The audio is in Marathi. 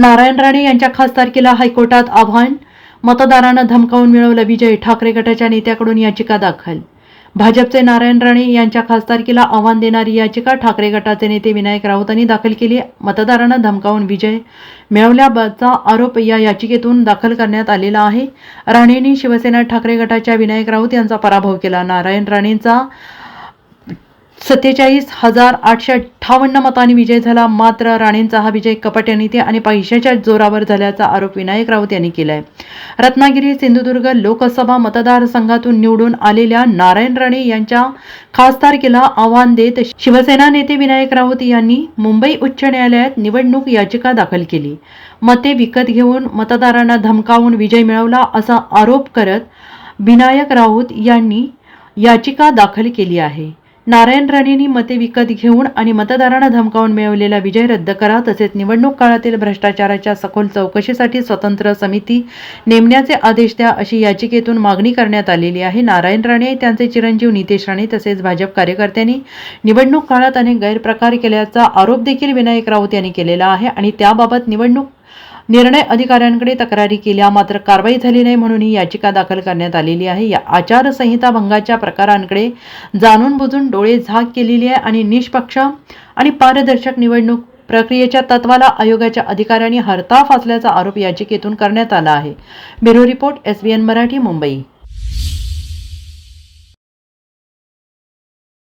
नारायण राणे यांच्या खासदारकीला हायकोर्टात आव्हान मतदारांना धमकावून मिळवला विजय ठाकरे गटाच्या नेत्याकडून याचिका दाखल. भाजपचे नारायण राणे यांच्या खासदारकीला आव्हान देणारी याचिका ठाकरे गटाचे नेते विनायक राऊतांनी दाखल केली. मतदारांना धमकावून विजय मिळवल्याचा आरोप या याचिकेतून दाखल करण्यात आलेला आहे. राणेंनी शिवसेना ठाकरे गटाच्या विनायक राऊत यांचा पराभव केला. नारायण राणेंचा सत्तेचाळीस हजार आठशे अठ्ठावन्न मतांनी विजय झाला. मात्र राणेंचा हा विजय कपट्या नीती आणि पैशाच्या जोरावर झाल्याचा आरोप विनायक राऊत यांनी केला आहे रत्नागिरी सिंधुदुर्ग लोकसभा मतदारसंघातून निवडून आलेल्या नारायण राणे यांच्या खासदारकीला आव्हान देत शिवसेना नेते विनायक राऊत यांनी मुंबई उच्च न्यायालयात निवडणूक याचिका दाखल केली. मते विकत घेऊन मतदारांना धमकावून विजय मिळवला असा आरोप करत विनायक राऊत यांनी याचिका दाखल केली आहे. नारायण राणेंनी मते विकत घेऊन आणि मतदारांना धमकावून मिळवलेला विजय रद्द करा तसेच निवडणूक काळातील भ्रष्टाचाराच्या सखोल चौकशीसाठी स्वतंत्र समिती नेमण्याचे आदेश द्या अशी याचिकेतून मागणी करण्यात आलेली आहे. नारायण राणे त्यांचे चिरंजीव नितेश राणे तसेच भाजप कार्यकर्त्यांनी निवडणूक काळात अनेक गैरप्रकार केल्याचा आरोप देखील विनायक राऊत यांनी केलेला आहे आणि त्याबाबत निवडणूक निर्णय अधिकाऱ्यांकडे तक्रारी केल्या मात्र कारवाई झाली नाही म्हणून ही याचिका दाखल करण्यात आलेली आहे. या आचारसंहिता भंगाच्या प्रकारांकडे जाणून बुजून डोळे झाक केलेली आहे आणि निष्पक्ष आणि पारदर्शक निवडणूक प्रक्रियेच्या तत्वाला आयोगाच्या अधिकाऱ्यांनी हरताळ फासल्याचा आरोप याचिकेतून करण्यात आला आहे. Bureau report S Marathi Mumbai.